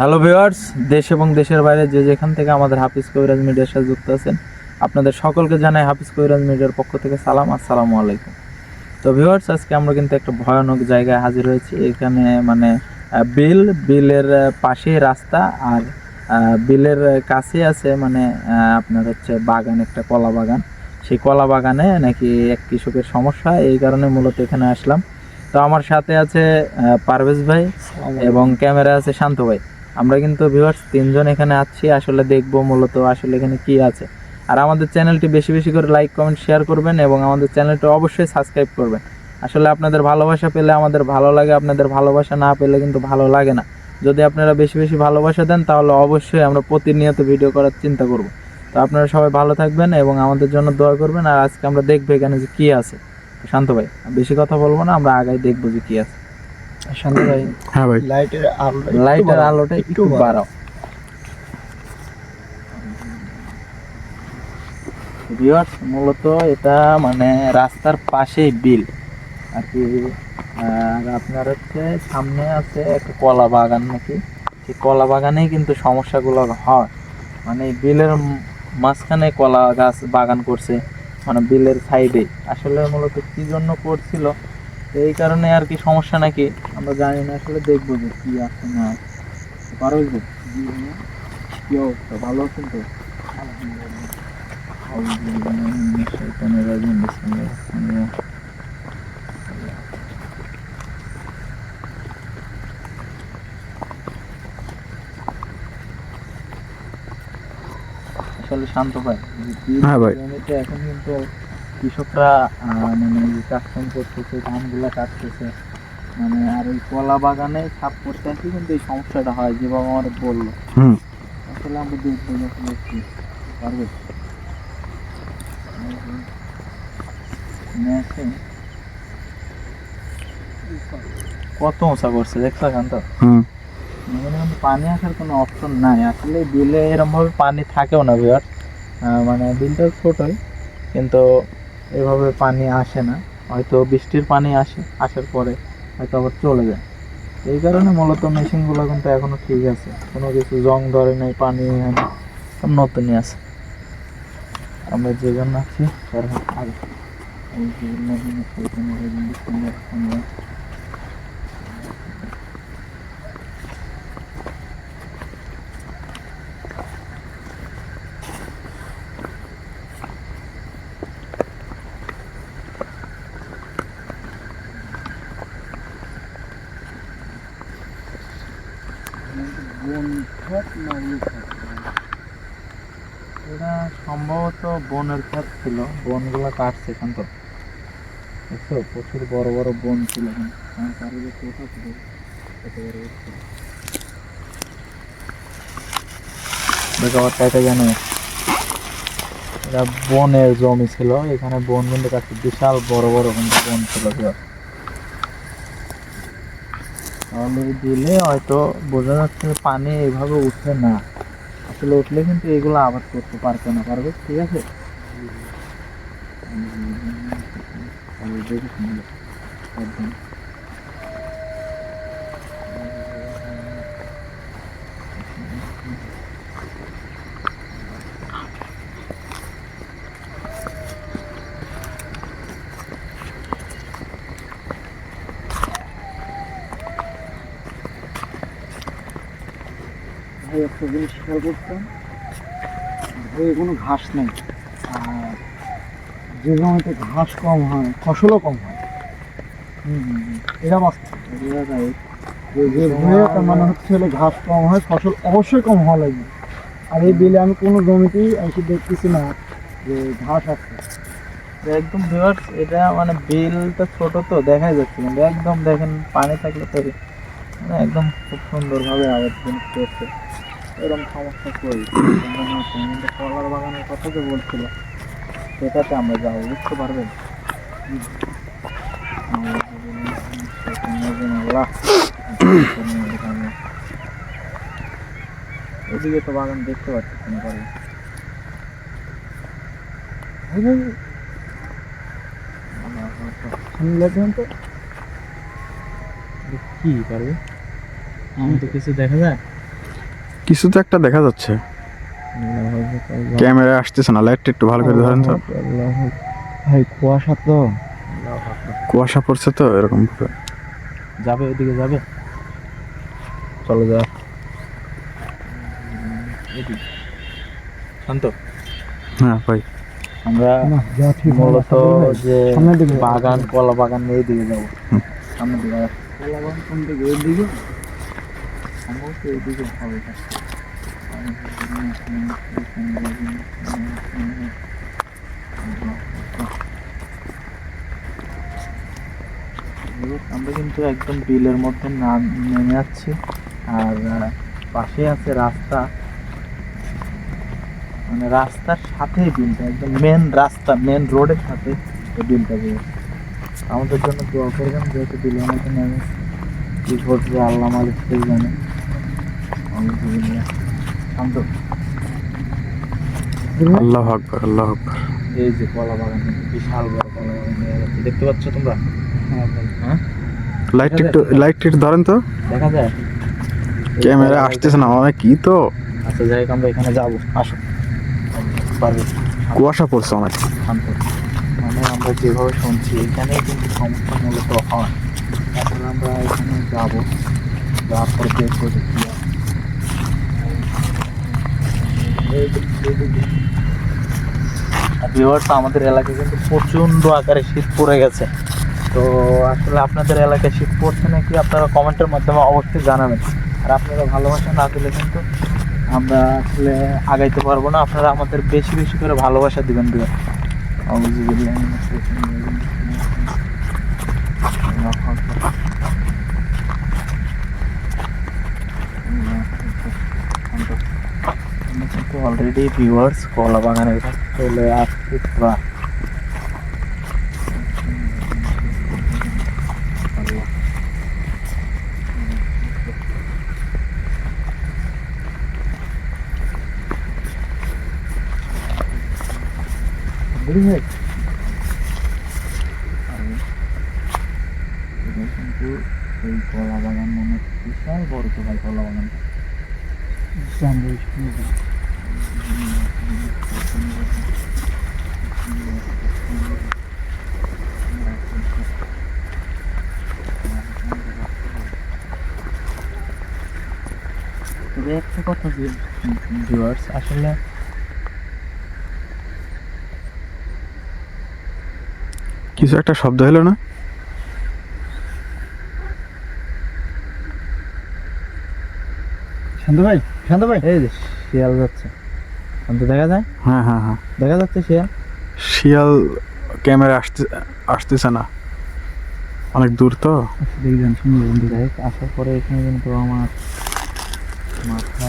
Hello viewers দেশ এবং দেশের বাইরে যে যেখান থেকে আমাদের হাফিজ কবিরাজ মিডিয়ার সাথে যুক্ত আছেন আপনাদের সকলকে জানাই হাফিজ কবিরাজ মিডিয়ার পক্ষ থেকে সালাম আসসালামু আলাইকুম। তো ভিওয়ার্স আজকে আমরা কিন্তু একটা ভয়ানক জায়গায় হাজির হয়েছি। এখানে মানে বিল বিলের পাশেই রাস্তা আর বিলের কাছে আছে মানে আপনার হচ্ছে বাগান একটা কলা বাগান। সেই কলা বাগানে নাকি এক কৃষকের সমস্যা এই কারণে মূলত এখানে আসলাম। তো আমার সাথে আছে পারভেজ ভাই এবং ক্যামেরা আছে শান্ত ভাই। আমরা কিন্তু ভিউয়ার্স তিনজন এখানে আছি, আসলে দেখব মূলত আসলে এখানে কি আছে। আর আমাদের চ্যানেলটি বেশি বেশি করে লাইক কমেন্ট শেয়ার করবেন এবং আমাদের চ্যানেলটি অবশ্যই সাবস্ক্রাইব করবেন। আসলে আপনাদের ভালোবাসা পেলে আমাদের ভালো লাগে, আপনাদের ভালোবাসা না পেলে কিন্তু ভালো লাগে না। যদি আপনারা বেশি বেশি ভালোবাসা দেন, তাহলে অবশ্যই আমরা প্রতিনিয়ত ভিডিও করার চিন্তা করব। তো আপনারা সবাই ভালো থাকবেন এবং আমাদের জন্য দোয়া করবেন। আর আজকে আমরা দেখব এখানে যে কী আছে। শান্ত ভাই বেশি কথা বলব না, আমরা আগাই দেখব যে কী আছে। ভাই হ্যাঁ ভাই। লাইটের আলো লাইটের আলোটা একটু বাড়াও। ভিউয়ার্স মূলত এটা মানে রাস্তার পাশেই বিল। আর কি আর আপনার হচ্ছে সামনে আছে একটা কলা বাগান নাকি? সেই কলা বাগানেই কিন্তু সমস্যাগুলো হয়। মানে বিলের মাঝখানে কলা গাছ বাগান করছে মানে বিলের সাইডে। আসলে মূলত কি জন্য করছিল? এই কারণে আর কি সমস্যা নাকি? আমরা জানি না আসলে দেখব যে কি আছে না পারো যে কি অবস্থা? ভালো আছেন তো? আসলে শান্ত ভাই। হ্যাঁ এখন কিন্তু কৃষকরা মানে যে চাষকাম করতেছে ধানগুলা কাটতেছে মানে আর ওই কলা বাগানে সাপ করতে আসি কিন্তু এই সমস্যাটা হয় যে বাবা আমার বলল আসলে আমরা দেখব যখন একটু পারবে। কত উঁচা করছে দেখছ এখন তো? হুম। পানি আসার কোনো অপশন নাই। আসলে বিলে এরকম ভাবে পানি থাকেও না বিয়ার মানে বিলটা ছোটই কিন্তু এভাবে পানি আসে না। হয়তো বৃষ্টির পানি আসে, আসার পরে হয়তো আবার চলে যায়। এই কারণে মূলত মেশিনগুলো কিন্তু এখনও ঠিক আছে। কোনো কিছু জং ধরে নেই, পানি হয় সব নতুনই আছে। আমরা যে জন্য আছি আগে এই যে নতুন সেইখানে এই যে ডিসেম্বর আমরা এটা সম্ভবত বনের ক্ষেত ছিল, বনগুলো কাটছে এখন তো। দেখছ? প্রচুর বড় বড় বন ছিল এখানে। চারিদিকে কোথা ছিল। বনের জমি ছিল। এখানে বন কিন্তু কাটছে বিশাল বড় বড় কিন্তু বন ছিল। তাহলে দিলে হয়তো বোঝা যাচ্ছে পানি এইভাবে উঠে না। আসলে উঠলে কিন্তু এগুলো আবাদ করতে পারবে না, পারবে? ঠিক আছে? তাহলে দেখি শুনলে একদম। ভাই যে জমিতে ঘাস কম হয় ফসলও কম হয়। এটা বাস্তব যে তার মানে হচ্ছে হলে ঘাস কম হয় ফসল অবশ্যই কম হওয়া লাগবে। আর এই বিলে আমি কোনো জমিতেই এসে দেখতেছি না যে ঘাস আছে। একদম ভিউয়ার্স এটা মানে বিলটা ছোট তো দেখাই যাচ্ছে কিন্তু একদম দেখেন পানি থাকলে তো মানে একদম খুব সুন্দরভাবে আবাদ করছে। এরকম সমস্যা করি কলার বাগানের কথা যে বলছিল সেটাতে আমরা যাব বুঝতে পারবেন। এদিকে তো বাগান দেখতে পাচ্ছি না পারবে তো কি পারবে? আমি তো কিছু দেখা যায়? কিছু তো একটা দেখা যাচ্ছে। ক্যামেরা আসতেছে না লাইটটা একটু ভালো করে ধরেন তো। ভাই কুয়াশা তো। কুয়াশা পড়ছে তো এরকম ভাবে। যাবে ওইদিকে যাবে। চলো যা। শান্ত। হ্যাঁ ভাই। আমরা মূলত যে সামনের বাগান কলা বাগান এই দিকে যাব। সামনের দিকে যাব। কলা বাগান কোন দিকে? এর দিকে সম্ভবত এইদিকে হবে। এটা। আমরা কিন্তু একদম বিলের মধ্যে নাম নেমে যাচ্ছি আর পাশে আছে রাস্তা। মানে রাস্তার সাথে বিলটা, একদম মেন রাস্তা মেন রোডের সাথে বিলটা দিয়ে আমাদের জন্য দোয়া করবেন, যেহেতু বিলের মধ্যে নেমে কি ঘটবে, আল্লাহ মালিক জানে। আলহামদুলিল্লাহ। আল্লাহ আকবর আল্লাহ আকবর। এই যে কলা বাগান বিশাল বড় কলা বাগান দেখতে পাচ্ছ তোমরা? হ্যাঁ ভাই হ্যাঁ? একটু লাইটটা একটু ধরেন তো। দেখা যায়? ক্যামেরা আসতেছে না কি তো? আচ্ছা যাই আমরা এখানে যাব। আসো। পারবে? কুয়াশা পড়ছে অনেক। শান্ত। মানে আমরা যেভাবে শুনছি এখানে কিন্তু সমস্যা মূলত হয়। এখন আমরা এখানে যাব। যাওয়ার পরে দেখব যে কি আমাদের এলাকায় কিন্তু প্রচণ্ড আকারে শীত পড়ে গেছে। তো আসলে আপনাদের এলাকায় শীত পড়ছে নাকি আপনারা কমেন্টের মাধ্যমে অবশ্যই জানাবেন। আর আপনারা ভালোবাসা না দিলে কিন্তু আমরা আসলে আগাইতে পারব না। আপনারা আমাদের বেশি বেশি করে ভালোবাসা দিবেন দুয়ে কিন্তু অলরেডি ভিউয়ার্স কলা বাগানের কাছে চলে আসছি প্রায় বুড়ি ভাই এটা কিন্তু এই কলা বাগান মনে হচ্ছে বিশাল বড় তো ভাই কলা বাগানটা জানব শুনে যাও। তবে একটা কথা যে ভিউয়ার্স আসলে কিছু একটা শব্দ হলো না? শান্ত ভাই শান্ত ভাই। এই যে। শিয়াল যাচ্ছে। শান্ত দেখা যায়? হ্যাঁ হ্যাঁ হ্যাঁ। দেখা যাচ্ছে শিয়াল? শিয়াল ক্যামেরা আসতে আসতেছে না। অনেক দূর তো। দেখবেন শুনবে বন্ধু হোক, আসার পরে এখানে কিন্তু আমার মাথা।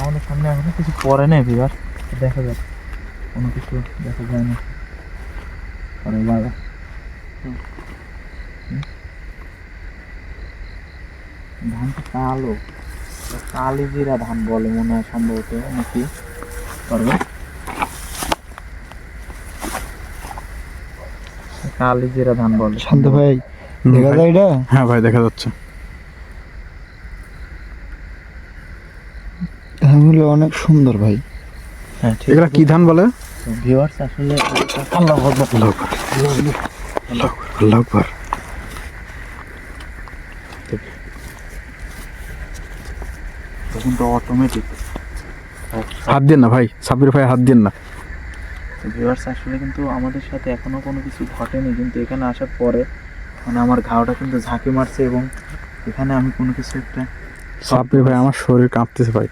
আমাদের সামনে এখনও কিছু পরে নেই ভিউয়ার দেখা যাক। কোনো কিছু দেখা যায় না। পরে বাবা ধানটা কালো। এটা কালি জিরা ধান বলে মনে হয় সম্ভবত নাকি? পারবে? কালি জিরা ধান বলে। শান্ত ভাই দেখা। যায় এটা? হ্যাঁ ভাই দেখা যাচ্ছে। ধানগুলো অনেক সুন্দর ভাই। হ্যাঁ ঠিক এগুলা কি ধান বলে? ভিউয়ার্স আসলে আল্লাহ আল্লাহ আল্লাহ আল্লাহ আকবর তখন তো অটোমেটিক হাত দিন না ভাই সাবির ভাই হাত দিন না। ভিউয়ার্স আসলে কিন্তু আমাদের সাথে এখনও কোনো কিছু ঘটেনি কিন্তু এখানে আসার পরে মানে আমার ঘাওটা কিন্তু ঝাঁকি মারছে এবং এখানে আমি কোনো কিছু একটা সাবির ভাই আমার শরীর কাঁপতেছে ভাই।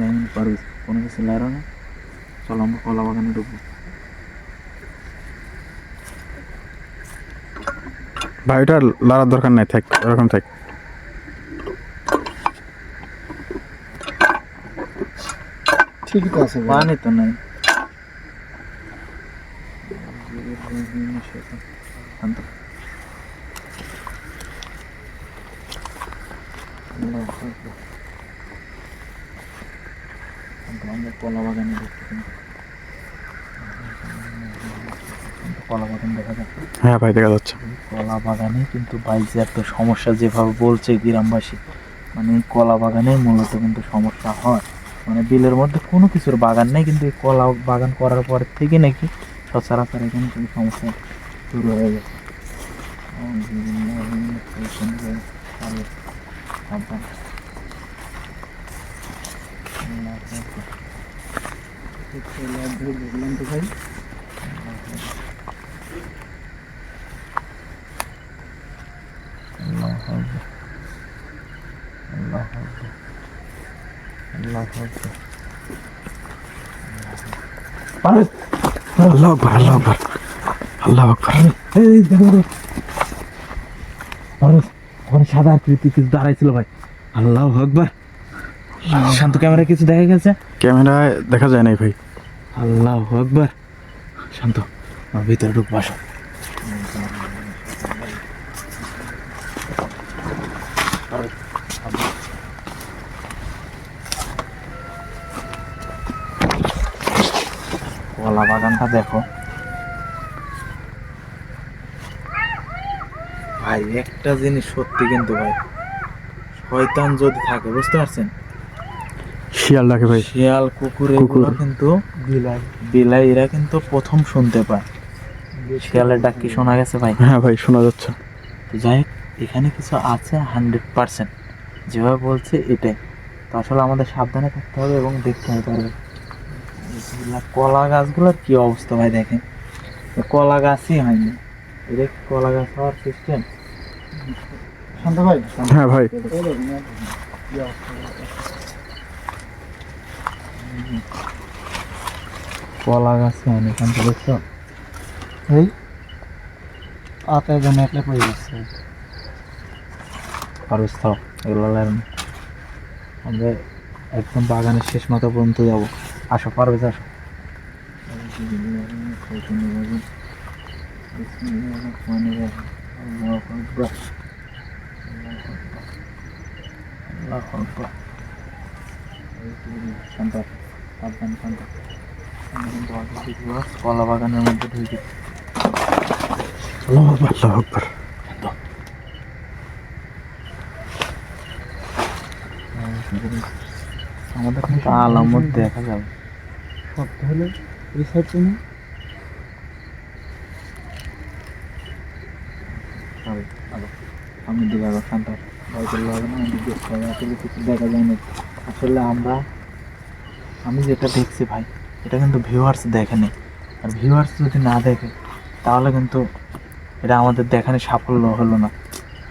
লাইন পারবে কোনো কিছু লাইরো না। চলো আমরা কলা বাগানে ঢুকবো। ভাই ওটা লড়ার দরকার নাই থাক এরকম থাক। ঠিকই তো আছে পানি তো নাই। আমরা কলা বাগানে কলা বাগান দেখা যাচ্ছে হ্যাঁ ভাই দেখা যাচ্ছে। কলা বাগানে কিন্তু বাইজে এত সমস্যা যেভাবে বলছে গ্রামবাসী মানে কলা বাগানে মূলত কিন্তু সমস্যা হয়। মানে বিলের মধ্যে কোনো কিছুর বাগান নেই, কিন্তু এই কলা বাগান করার পর থেকে নাকি সচরাচর এখানে কিন্তু সমস্যা শুরু হয়ে গেছে সাবধান। দেখলাম তো ভাই আল্লাহ আকবার। আল্লাহ আকবার। আল্লাহ আকবার। আল্লাহ আকবার আল্লাহ আকবার আল্লাহ এই দেখো দেখো। ওখানে সাদা আকৃতি কিছু দাঁড়াইছিল ভাই। আল্লাহ আকবার। শান্ত ক্যামেরা কিছু দেখা গেছে? ক্যামেরায় দেখা যায় নাই ভাই। আল্লাহ আকবার। শান্ত আমার ভিতরে ঢুক বাসা কলা বাগানটা দেখো। ভাই একটা জিনিস সত্যি কিন্তু ভাই শয়তান যদি থাকে বুঝতে পারছেন? শিয়াল ডাকে ভাই। শিয়াল কুকুর। এগুলো কিন্তু বিলাই বিলাই এরা কিন্তু প্রথম শুনতে পায়। শিয়ালের ডাক কি শোনা গেছে ভাই? হ্যাঁ ভাই শোনা যাচ্ছে। তো যাই এখানে কিছু আছে হান্ড্রেড পার্সেন্ট। যেভাবে বলছে এটাই। তো আসলে আমাদের সাবধানে থাকতে হবে এবং দেখতে হবে। কলা গাছগুলোর কি অবস্থা ভাই দেখেন? কলা গাছই হয়নি। এটা কলা গাছ হওয়ার সিস্টেম শান্ত ভাই? হ্যাঁ ভাই। কলা হয়নি দেখছ এই জন্য পড়ে যাচ্ছে খরচ থাও এগুলো লাগবে না। আমরা একদম বাগানের শেষ মাথা পর্যন্ত যাব। আসো পারবে আসো। কলা বাগানের মধ্যে ঢুকে আমাদের কিন্তু আলামত দেখা যাবে। শব্দ হলে এই সাইড তুমি চল, আলো। সামনের দিকে আলো শান্ত। ভয় করলে হবে না আমি হবে আসলে কিছু দেখা যায় না আসলে আমরা আমি যেটা দেখছি ভাই এটা কিন্তু ভিউয়ার্স দেখেনি আর ভিউয়ার্স যদি না দেখে তাহলে কিন্তু এটা আমাদের দেখানো সাফল্য হলো না।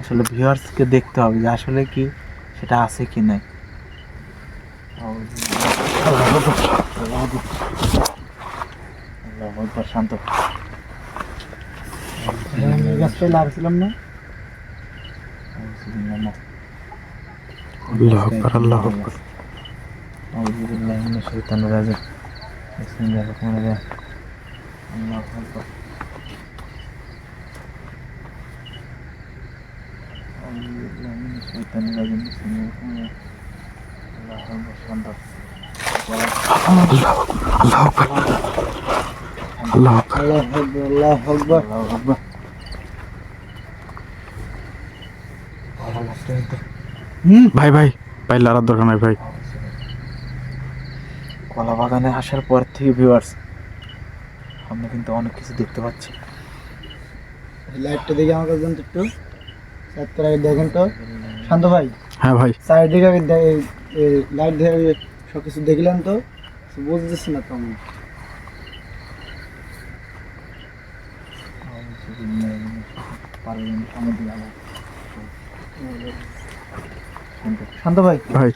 আসলে ভিউয়ার্সকে দেখতে হবে যে আসলে কি সেটা আছে কি নাই। আল্লাহু আকবার, শান্ত এই গাছটা লাগছিলাম না আল্লাহ আকবার আল্লাহ আকবার أعوذ بالله من الشيطان الرجيم بسم الله الرحمن الرحيم الله أكبر أعوذ بالله من الشيطان الرجيم بسم الله الرحمن الرحيم الله أكبر শান্ত আল্লাহ আল্লাহ আকবার আল্লাহ আকবার আল্লাহ আকবার আল্লাহ আকবার আল্লাহু আকবার ভালো লাগছে কিন্তু হুম ভাই ভাই ভাই লড়ার দরকার নাই ভাই। কলা বাগানে আসার পর থেকে ভিউয়ার্স আমরা কিন্তু অনেক কিছু দেখতে পাচ্ছি। লাইটটা দেখে আমার কাছে একটু। চারটার আগে দেখেন তো শান্ত ভাই। হ্যাঁ ভাই। সাইড দিকে আগে লাইট ধরে সব কিছু দেখলেন তো কিছু বুঝতেছি না তো আমি শান্ত। ভাই। ভাই।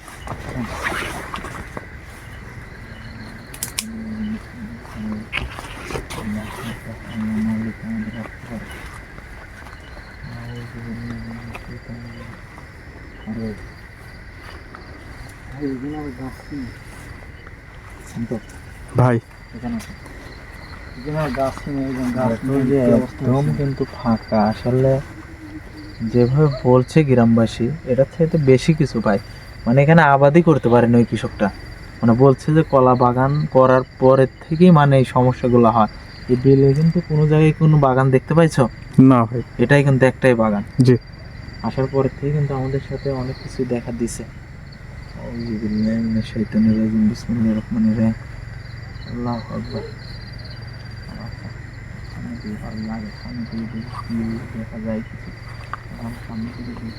গাছ নেই ভাই। একদম কিন্তু ফাঁকা। আসলে যেভাবে বলছে গ্রামবাসী এটার চাইতে বেশি কিছু পাই মানে এখানে আবাদই করতে পারেন ওই কৃষকটা। মানে বলছে যে কলা বাগান করার পরের থেকেই মানে এই সমস্যাগুলো হয়। এই বিলে কিন্তু কোনো জায়গায় কোনো বাগান দেখতে পাইছো? না ভাই। এটাই কিন্তু একটাই বাগান। জি। আসার পর থেকে কিন্তু আমাদের সাথে অনেক কিছু দেখা দিছে। আউযুবিল্লাহি মিনাশ শাইতানির রাজিম বিসমিল্লাহির রহমানির রহিম আল্লাহু আকবার সামনে দিয়ে আল্লাহ সামনে দিয়ে দেখি কি দেখা যায় কিছু আমার সামনে দিয়ে দেখি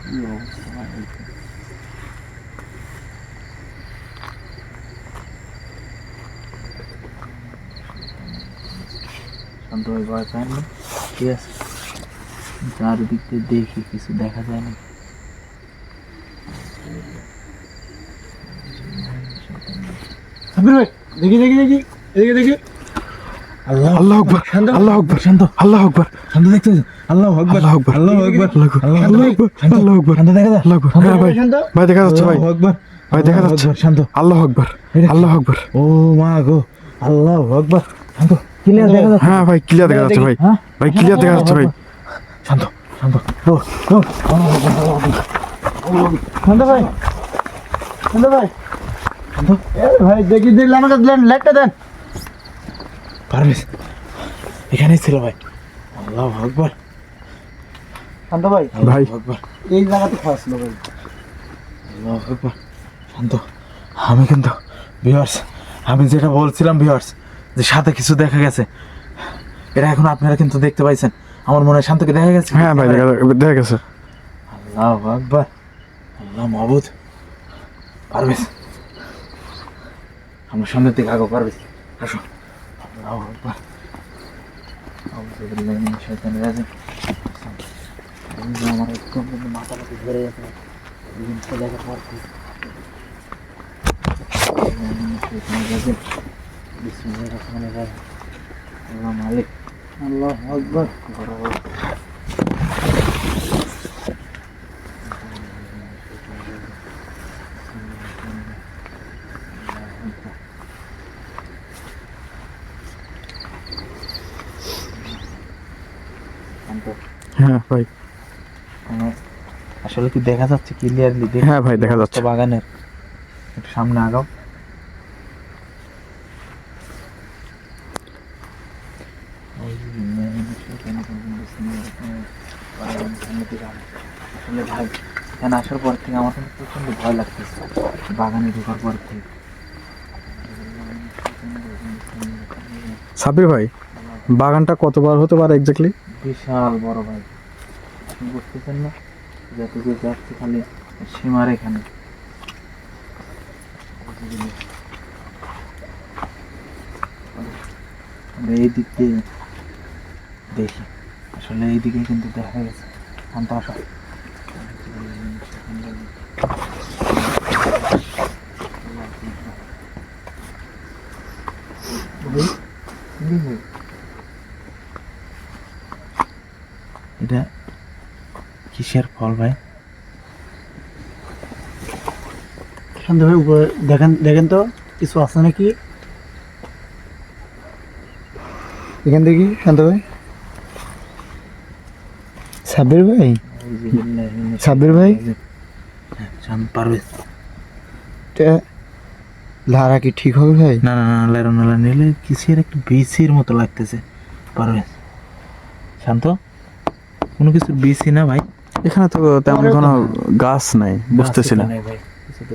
কি অবস্থা এইখানে? শান্ত হয়ে না ঠিক আছে চারিদিক দিয়ে দেখি কিছু দেখা যায় না সাবির দেখি দেখি দেখি দেখি আল্লাহ আল্লাহ আকবার শান্ত আল্লাহ আকবার শান্ত আল্লাহ আকবার শান্ত দেখতে আল্লাহ আকবার আল্লাহ আকবার আল্লাহ আকবার আল্লাহ আকবার আল্লাহ আল্লাহ আকবার আকবার আল্লাহ আকবার শান্ত দেখা আল্লাহ আকবার হ্যাঁ ভাই শান্ত ভাই দেখা যাচ্ছে ভাই আল্লাহু ভাই দেখা যাচ্ছে শান্ত আল্লাহ আকবার? আল্লাহ আকবার ও মা গো আল্লাহ আকবার শান্ত ক্লিয়ার দেখা যাচ্ছে? হ্যাঁ ভাই ক্লিয়ার দেখা যাচ্ছে ভাই। হ্যাঁ? ভাই ক্লিয়ার দেখা যাচ্ছে ভাই। শান্ত শান্ত ও ও শান্ত ভাই শান্ত ভাই। ভাই দেখি দেখলে আমাকে দেন লাইটটা দেন। পারমিস এখানেই ছিল ভাই। আল্লাহ আকবার। শান্ত ভাই। ভাই। এই জায়গাতে খাওয়া ছিল ভাই। আল্লাহু আকবার। শান্ত। আমি কিন্তু ভিউয়ার্স আমি যেটা বলছিলাম ভিউয়ার্স যে সাথে কিছু দেখা গেছে। এটা এখন আপনারা কিন্তু দেখতে পাইছেন। আমার মনে হয় শান্তকে দেখা গেছে। হ্যাঁ ভাই দেখা দেখা গেছে। আল্লাহ আকবার। আল্লাহ মাহবুদ পারবেস আমরা সামনের দিকে আগো পারবেস আসো। আল্লাহ আকবার। আমার একদম মাথা মাথা ধরে গেছে। এই জিনিসটা আল্লাহ মালিক আল্লাহ আকবার হ্যাঁ ভাই। আসলে কি দেখা যাচ্ছে? ক্লিয়ারলি হ্যাঁ ভাই, দেখা যাচ্ছে। বাগানের একটু সামনে আগাও আসলে ভাই এখানে আসার পর থেকে আমার কিন্তু প্রচণ্ড ভয় লাগতেছে। বাগানে ঢোকার পর থেকে। সাবির ভাই বাগানটা কতবার হতে পারে এক্স্যাক্টলি বিশাল বড় ভাই। আপনি বুঝতেছেন না? যতদূর যাচ্ছে খালি সীমার এখানে। আমরা এই দিক দিয়ে দেখি। আসলে এই দিকে কিন্তু দেখা গেছে। শান্ত আসো। কিসের ফল ভাই? শান্ত ভাই উপরে দেখেন দেখেন তো কিছু আছে নাকি? এখান দেখি শান্ত ভাই? সাব্বির ভাই? সাব্বির ভাই? এটা লারা কি ঠিক হবে ভাই? না না না লেরো নালা নিলে কিসের একটু বিসির মতো লাগতেছে। পারবে শান্ত? কোনো কিছু বিসি না ভাই। এখানে তো তেমন কোনো গাছ নাই বুঝতেছি না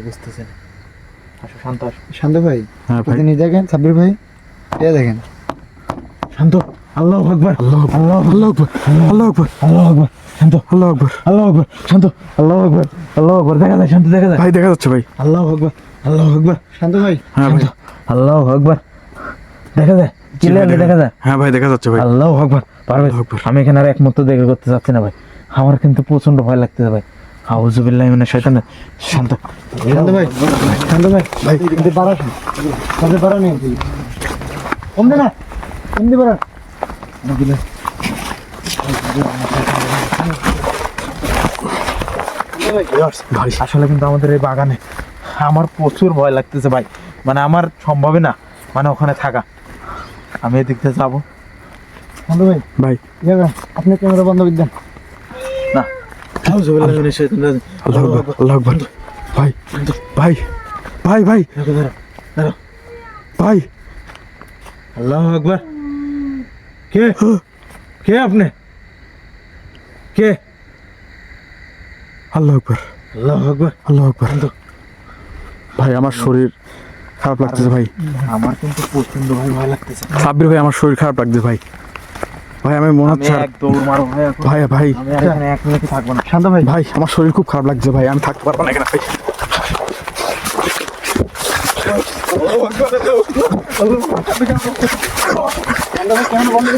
বুঝতেছি শান্ত শান্ত ভাই হ্যাঁ ভাই আপনি দেখেন সাব্বির ভাই এ দেখেন শান্ত আল্লাহ আকবার আল্লাহ আল্লাহ আল্লাহ আকবার আল্লাহ আকবার আল্লাহ আকবার শান্ত আল্লাহ আকবার আল্লাহ আকবার শান্ত আল্লাহ আকবার আল্লাহ আকবার দেখা যায় শান্ত দেখা যায় ভাই দেখা যাচ্ছে ভাই আল্লাহ আকবার আল্লাহ আকবার শান্ত ভাই হ্যাঁ ভাই আল্লাহ আকবার দেখা যায় দেখা যায় হ্যাঁ ভাই দেখা যাচ্ছে ভাই আল্লাহ আকবার পারবে। আমি এখানে আর এক মুহূর্ত দেখে করতে চাচ্ছি না ভাই আমার কিন্তু প্রচণ্ড ভয় লাগতেছে ভাই। আউযুবিল্লাহি মিনাশ শাইতানির শান্ত। শান্ত ভাই। শান্ত ভাই। ভাই কিন্তু পারা শান্ত পারা নেই কম দে না। দি পারা ভাই আসলে কিন্তু আমাদের এই বাগানে আমার প্রচুর ভয় লাগতেছে ভাই। মানে আমার সম্ভবই না। মানে ওখানে থাকা। আমি এদিক দিয়ে যাব। ভাই। ভাই আপনি ক্যামেরা বন্ধ করে দেন। না। ভাই ভাই ভাই ভাই। ভাই। আল্লাহ আকবার। কে? কে আপনি? কে? আল্লাহ আকবার। আল্লাহ আকবার। আল্লাহ আকবার। ভাই আমার শরীর খারাপ লাগতেছে ভাই। আমার কিন্তু প্রচণ্ড ভাই ভয় লাগতেছে। সাব্বির ভাই আমার শরীর খারাপ লাগছে ভাই। ভাই আমি মনে হচ্ছে ভাই ভাই। এক মিনিট থাকব না। শান্ত ভাই। ভাই আমার শরীর খুব খারাপ লাগছে ভাই আমি থাকতে পারব না এখানে। ভাই শান্ত বন্ধ